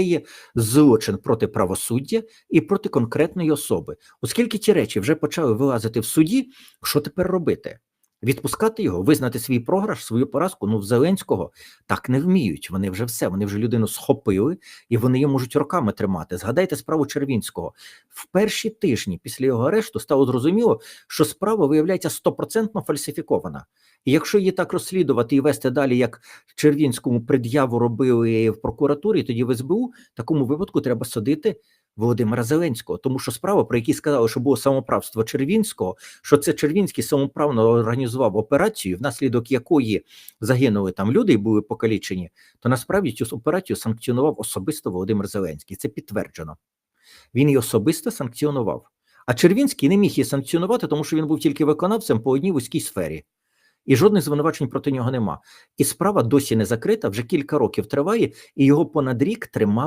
Є злочин проти правосуддя і проти конкретної особи. Оскільки ті речі вже почали вилазити в суді, що тепер робити? Відпускати його, визнати свій програш, свою поразку. Ну в Зеленського так не вміють. Вони вже все. Вони вже людину схопили і вони її можуть роками тримати. Згадайте справу Червінського в перші тижні після його арешту стало зрозуміло, що справа виявляється стопроцентно фальсифікована. І якщо її так розслідувати і вести далі, як Червінському пред'яву робили в прокуратурі, тоді в СБУ, такому випадку треба судити Володимира Зеленського, тому що справа, про які сказали, що було самоправство Червінського, що це Червінський самоправно організував операцію, внаслідок якої загинули там люди і були покалічені, то насправді цю операцію санкціонував особисто Володимир Зеленський. Це підтверджено. Він її особисто санкціонував. А Червінський не міг її санкціонувати, тому що він був тільки виконавцем по одній вузькій сфері. І жодних звинувачень проти нього нема. І справа досі не закрита, вже кілька років триває, і його понад рік тримали.